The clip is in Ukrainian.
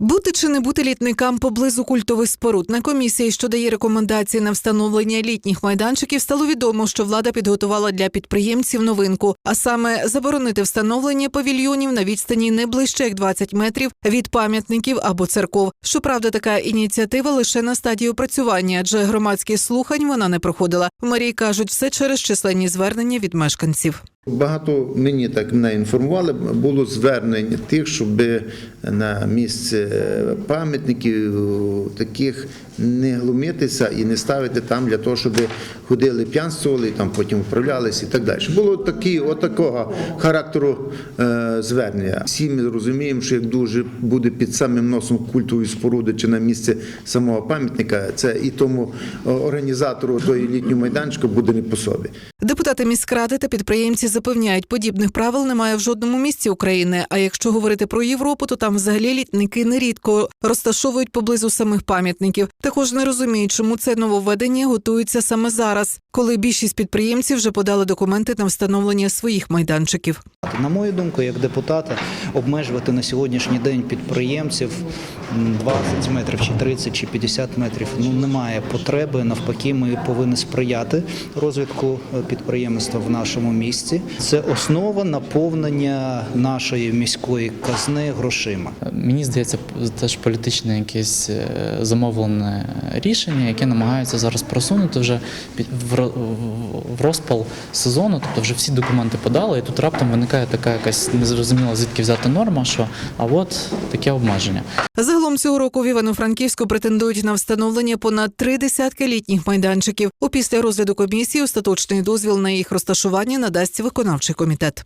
Бути чи не бути літникам поблизу культових споруд на комісії, що дає рекомендації на встановлення літніх майданчиків, стало відомо, що влада підготувала для підприємців новинку, а саме заборонити встановлення павільйонів на відстані не ближче як 20 метрів від пам'ятників або церков. Щоправда, така ініціатива лише на стадії опрацювання, адже громадських слухань вона не проходила. В мерії кажуть, все через численні звернення від мешканців. Багато мені так мене інформували. Було звернень тих, щоб на місце пам'ятників таких не глумитися і не ставити там для того, щоб ходили п'янствували, там потім управлялися і так далі. Було такі, отакого характеру е, звернення. Всі ми розуміємо, що як дуже буде під самим носом культової споруди чи на місце самого пам'ятника, це і тому е, організатору тої літнього майданчика буде не по собі. Депутати міськради та підприємці запевняють, подібних правил немає в жодному місці України. А якщо говорити про Європу, то там взагалі літники нерідко розташовують поблизу самих пам'ятників. Також не розуміють, чому це нововведення готується саме зараз, коли більшість підприємців вже подали документи на встановлення своїх майданчиків. На мою думку, як депутата, обмежувати на сьогоднішній день підприємців м, 20 метрів, чи 30, чи 50 метрів ну немає потреби. Навпаки, ми повинні сприяти розвитку е, підприємства в нашому місті. Це основа наповнення нашої міської казни грошима. Мені здається, теж політичне якесь е, замовлене рішення, яке намагаються зараз просунути вже в розпал сезону. Тобто вже всі документи подали, і тут раптом виникає така якась незрозуміла звідки взяти норма, що а от таке обмеження. Загалом цього року в Івано-Франківську претендують на встановлення понад три десятки літніх майданчиків. У після розгляду комісії остаточний дозвіл на їх розташування надасть виконавчий комітет.